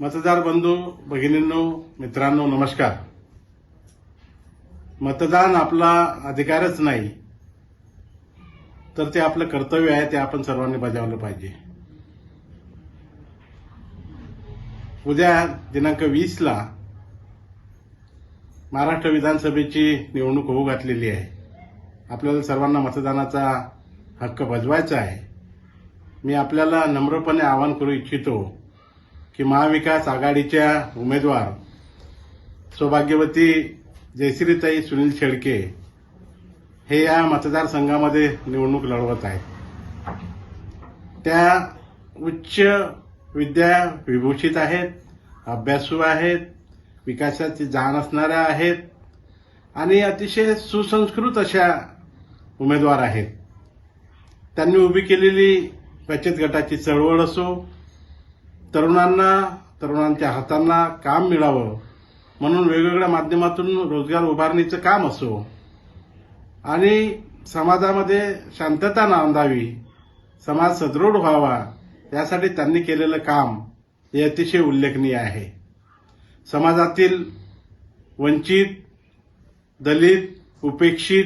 मतदार बंधू भगिनींनो मित्रांनो नमस्कार. मतदान आपला अधिकारच नाही. तर ते आपलं कर्तव्य आहे ते आपण सर्वांनी बजावलं पाहिजे. उद्या दिनांक वीसला महाराष्ट्र विधानसभेची निवडणूक होऊ घातलेली आहे. आपल्याला सर्वांना मतदानाचा हक्क बजवायचा आहे. मी आपल्याला नम्रपणे आवाहन करू इच्छितो की महाविकास आघाडीच्या उमेदवार सौभाग्यवती जयश्रीताई सुनील शेळके हे या मतदारसंघामध्ये निवडणूक लढवत आहेत. त्या उच्च विद्या विभूषित आहेत अभ्यासू आहेत विकासाची जाण असणाऱ्या आहेत आणि अतिशय सुसंस्कृत अशा उमेदवार आहेत. त्यांनी उभी केलेली बचत गटाची चळवळ असो तरुणांना तरुणांच्या हातांना काम मिळावं. म्हणून वेगवेगळ्या माध्यमातून रोजगार उभारणीचं काम असो. आणि समाजामध्ये शांतता नांदावी समाज सदृढ व्हावा यासाठी त्यांनी केलेलं काम हे अतिशय उल्लेखनीय आहे. समाजातील वंचित दलित उपेक्षित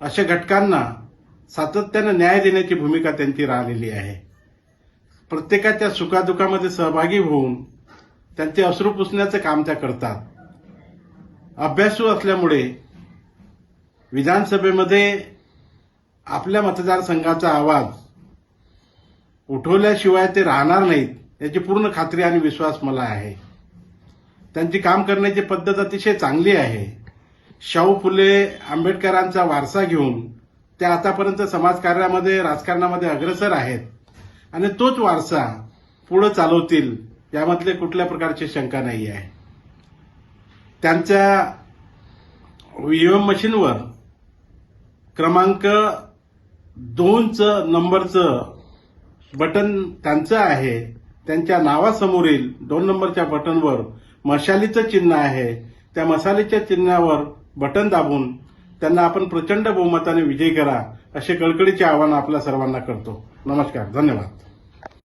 अशा घटकांना सातत्यानं न्याय देण्याची भूमिका त्यांची राहिलेली आहे. प्रत्येकाच्या सुखादुखामध्ये सहभागी होऊन त्यांचे अश्रू पुसण्याचं काम त्या करतात. अभ्यासू असल्यामुळे विधानसभेमध्ये आपल्या मतदारसंघाचा आवाज उठवल्याशिवाय ते राहणार नाहीत याची पूर्ण खात्री आणि विश्वास मला आहे. त्यांची काम करण्याची पद्धत अतिशय चांगली आहे. शाहू फुले आंबेडकरांचा वारसा घेऊन ते आतापर्यंत समाजकार्यामध्ये राजकारणामध्ये अग्रसर आहेत. आणि तोच वारसा पुढे चालवतील यामधले कुठल्या प्रकारची शंका नाही आहे. त्यांच्या ईव्हीएम मशीनवर क्रमांक दोनचं नंबरचं बटन त्यांचं आहे. त्यांच्या नावासमोरील दोन नंबरच्या बटनवर मशालीचं चिन्ह आहे. त्या मशालीच्या चिन्हावर बटन दाबून त्यांना आपण प्रचंड बहुमताने विजयी करा असे कळकळीचे आवाहन आपल्या सर्वांना करतो. नमस्कार धन्यवाद.